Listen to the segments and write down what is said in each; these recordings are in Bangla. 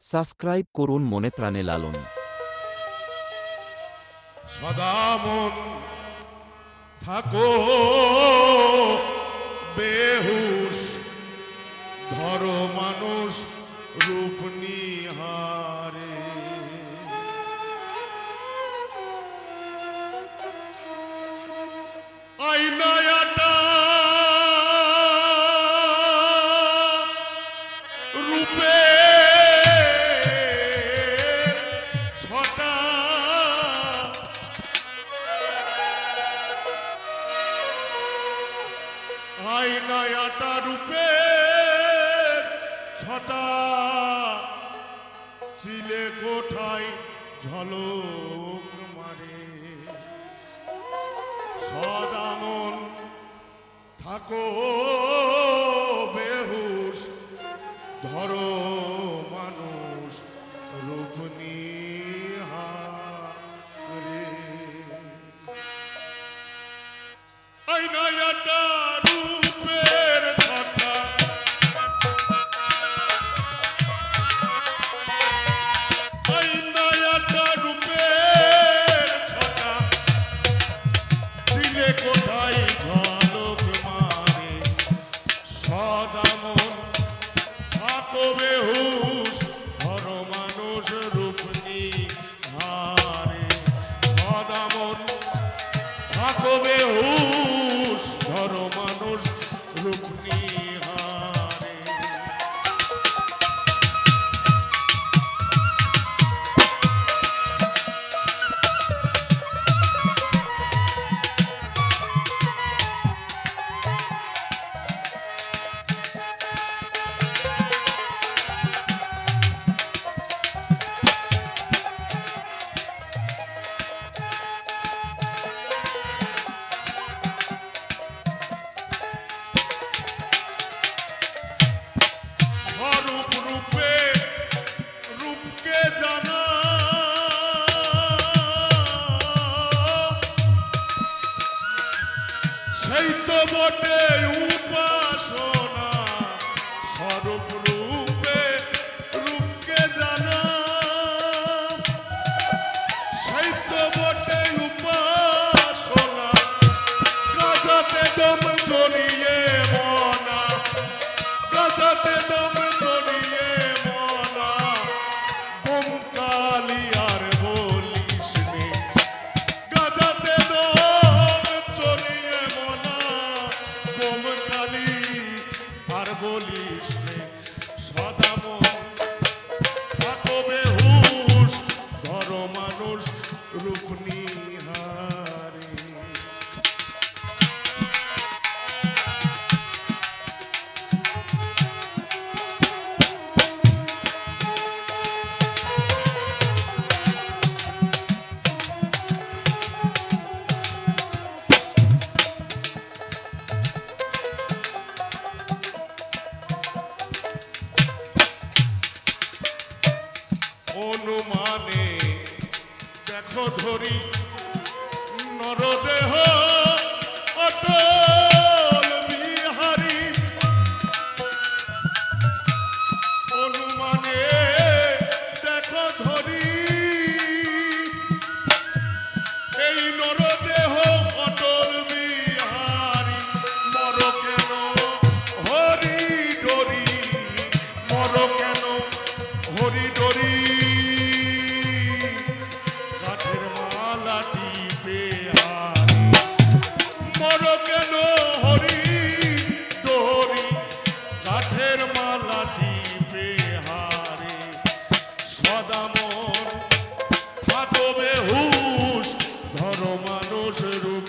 সাবস্ক্রাইব করুন মনে প্রাণে লালন। সদামন থাকো বেহুশ ধরো মানুষ রূপ নিহারে আয়নায়াটা রূপে, ছটা চিলে কোঠায় ঝলক মারে। সদামন থাকো বেহুশ, ধরো মানুষ রূপ নিহারে। আইনায়াটা থাকো বেহুশ ধর মানুষ রূপ বটে উপাসনা স্বরূপ রূপে রূপকে জানা। সেই তো বটে উপাসনা, গাজাতে দম জড়িয়ে মনা। গাজাতে দম আর বলিস সদা ধরি নরদেহ থাকো বেহুশ ধর মানুষ রূপ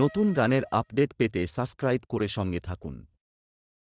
নতুন গানের আপডেট পেতে সাবস্ক্রাইব করে সঙ্গে থাকুন।